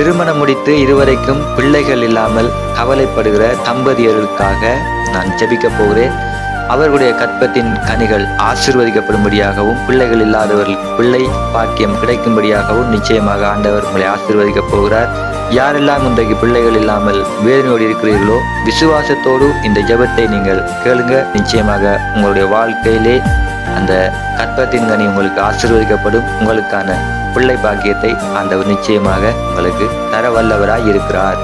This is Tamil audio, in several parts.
திருமணம் முடித்து இருவரைக்கும் பிள்ளைகள் இல்லாமல் கவலைப்படுகிற தம்பதியர்களுக்காக நான் ஜெபிக்க போகிறேன். அவர்களுடைய கற்பத்தின் கனிகள் ஆசிர்வதிக்கப்படும்படியாகவும் பிள்ளைகள் இல்லாதவர்கள் பிள்ளை பாக்கியம் கிடைக்கும்படியாகவும் நிச்சயமாக ஆண்டவர் உங்களை ஆசிர்வதிக்கப் போகிறார். யாரெல்லாம் இன்றைக்கு பிள்ளைகள் இல்லாமல் வேதனையோடு இருக்கிறீர்களோ விசுவாசத்தோடு இந்த ஜெபத்தை நீங்கள் கேளுங்க. நிச்சயமாக உங்களுடைய வாழ்க்கையிலே அந்த கற்பத்தின் கனி உங்களுக்கு ஆசிர்வதிக்கப்படும். உங்களுக்கான பிள்ளை பாக்கியத்தை ஆண்டவர் நிச்சயமாக உங்களுக்கு தர வல்லவராய் இருக்கிறார்.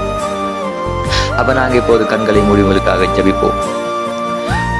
அப்ப நாங்க இப்போது கண்களை மூடி உங்களுக்காக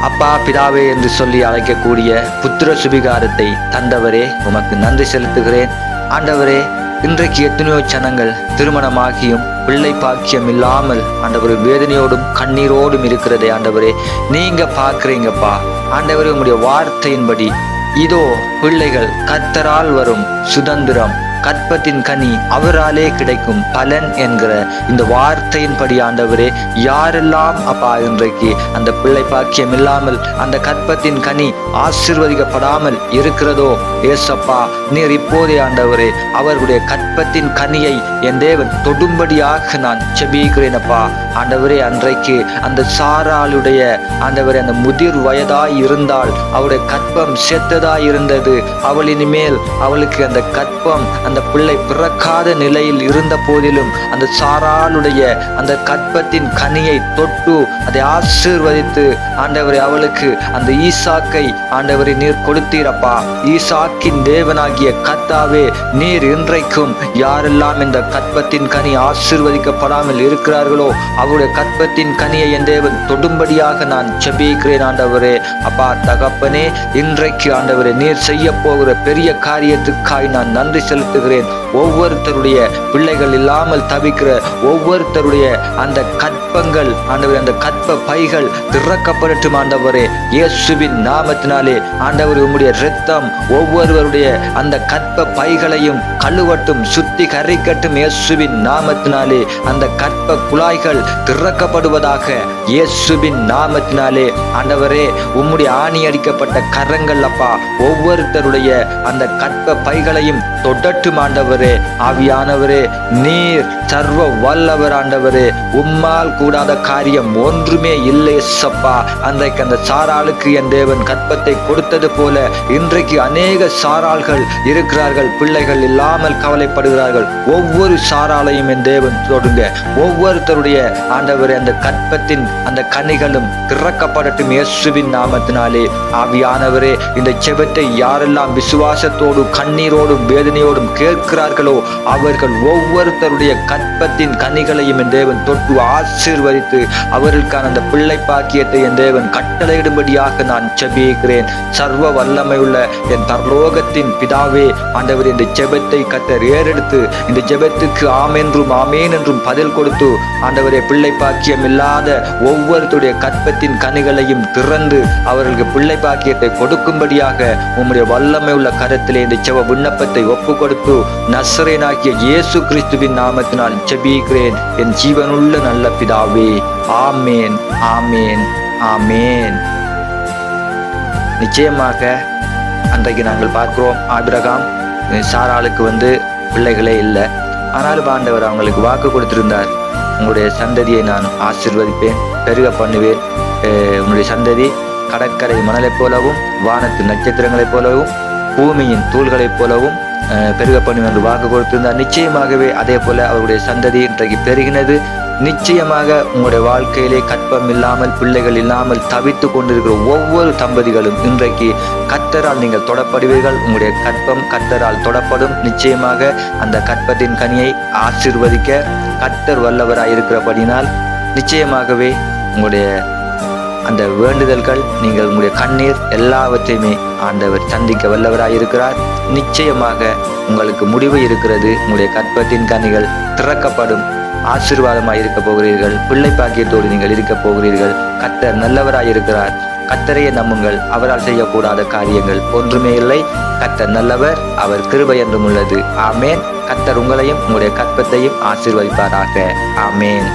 அப்பா பிதாவே என்று சொல்லி அழைக்கக்கூடிய புத்திர சுபிகாரத்தை தந்தவரே உமக்கு நன்றி செலுத்துகிறேன். ஆண்டவரே இன்றைக்கு எத்தனையோ ஜனங்கள் திருமணமாகியும் பிள்ளை பாக்கியம் இல்லாமல் ஆண்டவர் வேதனையோடும் கண்ணீரோடும் இருக்கிறதே ஆண்டவரே. நீங்க பார்க்குறீங்கப்பா ஆண்டவரே உங்களுடைய வார்த்தையின்படி இதோ பிள்ளைகள் கத்தரால் வரும் சுதந்திரம். கற்பத்தின் கனி அவராலே கிடைக்கும் பலன் என்கிற இந்த வார்த்தையின்படி ஆண்டவரே யாரெல்லாம் அப்பா இன்றைக்கு அந்த பிள்ளை பாக்கியம் இல்லாமல் அந்த கற்பத்தின் கனி ஆசிர்வதிக்கப்படாமல் இருக்கிறதோ ஏசப்பா நீர் இப்போதே ஆண்டவரே அவர்களுடைய கற்பத்தின் கனியை என் தேவன் தொடும்படியாக நான் செபிக்கிறேன் அப்பா. ஆண்டவரே அன்றைக்கு அந்த சாராளுடைய ஆண்டவரே அந்த முதிர் வயதாய் இருந்தால் அவருடைய கற்பம் செத்ததாய் இருந்தது. அவள் இனிமேல் அவளுக்கு அந்த கற்பம் அந்த அந்த பிள்ளை பிறக்காத நிலையில் இருந்த போதிலும் அந்த சாராளுடைய அந்த கற்பத்தின் கனியை தொட்டு அதை ஆசீர்வதித்து ஆண்டவரை அவளுக்கு அந்த ஈசாக்கை ஆண்டவரை நீர் கொடுத்தீரப்பா. ஈசாக்கின் தேவனாகிய கத்தாவே நீர் இன்றைக்கும் யாரெல்லாம் இந்த கற்பத்தின் கனி ஆசீர்வதிக்கப்படாமல் இருக்கிறார்களோ அவருடைய கற்பத்தின் கனியை என் தேவன் தொடும்படியாக நான் செபிக்கிறேன் ஆண்டவரே. அப்பா தகப்பனே இன்றைக்கு ஆண்டவரே நீர் செய்ய போகிற பெரிய காரியத்துக்காய் நான் நன்றி செலுத்துகிறேன் ஒவ்வொருத்தருடைய பிள்ளைகள் இல்லாமல் தவிக்கிற ஒவ்வொருத்தருடைய அந்த கற்பங்கள் ஆண்டவரே அந்த கற்ப பைகள் திறக்கப்படட்டும் ஆண்டவரே. இயேசுவின் நாமத்தினாலே ஆண்டவர் உம்முடைய ரத்தம் ஒவ்வொருவருடைய அந்த கற்ப பைகளையும் கழுவட்டும் சுத்தி கரைக்கட்டும் இயேசுவின் நாமத்தினாலே அந்த கற்ப குழாய்கள் திறக்கப்படுவதாக இயேசுவின் நாமத்தினாலே. ஆண்டவரே உம்முடைய ஆணி அடிக்கப்பட்ட கரங்கள் அப்பா ஒவ்வொருத்தருடைய அந்த கற்ப பைகளையும் தொடட்டும் ஆண்டவரே ஆவியானவரே நீர் சர்வ வல்லவர் ஆண்டவரே உம்மால் கூடாத காரியம் ஒன்றுமே இல்லை சப்பா. அன்றைக்கு அந்த சாராளுக்கு என் தேவன் கற்பத்தை கொடுத்தது போல இன்றைக்கு அநேக சாராள்கள் இருக்கிறார்கள் பிள்ளைகள் இல்லாமல் கவலைப்படுகிறார்கள். ஒவ்வொரு சாராளையும் என் தேவன் தொடுங்க. ஒவ்வொருத்தருடைய ஆண்டவரே அந்த கற்பத்தின் அந்த கனிகளும் திறக்கப்படட்டும் இயேசுவின் நாமத்தினாலே. ஆவியானவரே இந்த செபத்தை யாரெல்லாம் விசுவாசத்தோடு கண்ணீரோடும் வேதனையோடும் கேட்கிறார்களோ அவர்கள் ஒவ்வொருத்தருடைய கற்பத்தின் கனிகளையும் என் தேவன் தொட்டு ஆசீர்வதித்து அவர்களுக்கான அந்த பிள்ளை பாக்கியத்தை என் தேவன் கட்டளையிடும்படியாக நான் செபிக்கிறேன் சர்வ வல்லமை உள்ள என் தர்லோகத்தின் பிதாவே ஆண்டவர் இந்த ஜெபத்தை கத்தர் ஏறெடுத்து இந்த ஜெபத்துக்கு ஆமென்றும் ஆமேன் என்றும் பதில் கொடுத்து ஆண்டவரே பிள்ளை பாக்கியம் இல்லாத ஒவ்வொருத்தருடைய கற்பத்தின் கனிகளையும் திறந்து அவர்களுக்கு பிள்ளை பாக்கியத்தை கொடுக்கும்படியாக உம்முடைய வல்லமை உள்ள கரத்திலே இந்த செவ விண்ணப்பத்தை ஒப்பு கொடுத்து நசரேனாகிய இயேசு கிறிஸ்துவின் நாமத்தினால் ஜெபிக்கிறேன். என் ஜீவனுள்ள நல்ல பிதாவே ஆமேன் ஆமேன் ஆமேன். நிச்சயமாக அன்றைக்கு நாங்கள் பார்க்கிறோம் ஆபிரகாம் சாராளுக்கு வந்து பிள்ளைகளே இல்லை. ஆனாலும் ஆண்டவர் அவங்களுக்கு வாக்கு கொடுத்திருந்தார். உங்களுடைய சந்ததியை நான் ஆசிர்வதிப்பேன் பெருக பண்ணுவேன். உங்களுடைய உன்னுடைய சந்ததி கடற்கரை மணலைப் போலவும் வானத்து நட்சத்திரங்களைப் போலவும் பூமியின் தூள்களைப் போலவும் பெருக என்று வாக்கு கொடுத்திருந்தார். நிச்சயமாகவே அதே போல அவருடைய சந்ததி இன்றைக்கு பெருகினது. நிச்சயமாக உங்களுடைய வாழ்க்கையிலே கற்பம் இல்லாமல் பிள்ளைகள் இல்லாமல் தவித்து கொண்டிருக்கிற ஒவ்வொரு தம்பதிகளும் இன்றைக்கு கத்தரால் நீங்கள் தொடப்படுவீர்கள். உங்களுடைய கற்பம் கத்தரால் தொடப்படும். நிச்சயமாக அந்த கற்பத்தின் கனியை ஆசிர்வதிக்க கத்தர் வல்லவராய் இருக்கிறபடினால் நிச்சயமாகவே உங்களுடைய அந்த வேண்டுதல்கள் நீங்கள் உங்களுடைய கண்ணீர் எல்லாவற்றையுமே ஆண்டவர் சந்திக்க வல்லவராய் இருக்கிறார் நிச்சயமாக உங்களுக்கு முடிவு இருக்கிறது. உங்களுடைய கற்பத்தின் கனிகள் திறக்கப்படும். ஆசீர்வாதமாக இருக்க போகிறீர்கள். பிள்ளை பாக்கியத்தோடு நீங்கள் இருக்க போகிறீர்கள். கத்தர் நல்லவராய் இருக்கிறார் கத்தரையே நம்புங்கள். அவரால் செய்யக்கூடாத காரியங்கள் ஒன்றுமே இல்லை. கத்தர் நல்லவர். அவர் கிருபை என்றும் உள்ளது. ஆமேன். கத்தர் உங்களையும் உங்களுடைய கற்பத்தையும் ஆசீர்வதிப்பாராக. ஆமேன்.